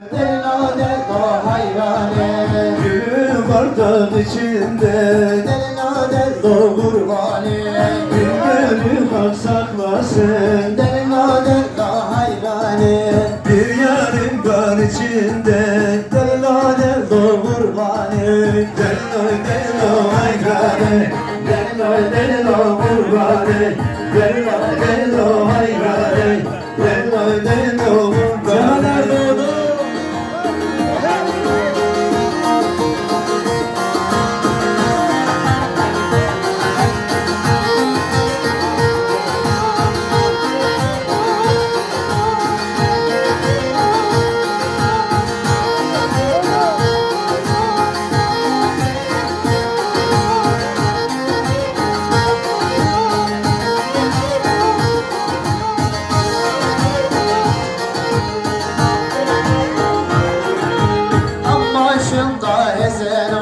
Delino dello hayrane Gülüm vardan içinde Delino dello kurbanı Gülleri hak saklasın Delino dello hayrane Bir yarım var içinde Delino dello kurbanı Delilo delilo hayrane Delilo delilo kurbanı Delilo delilo sentar, reserva.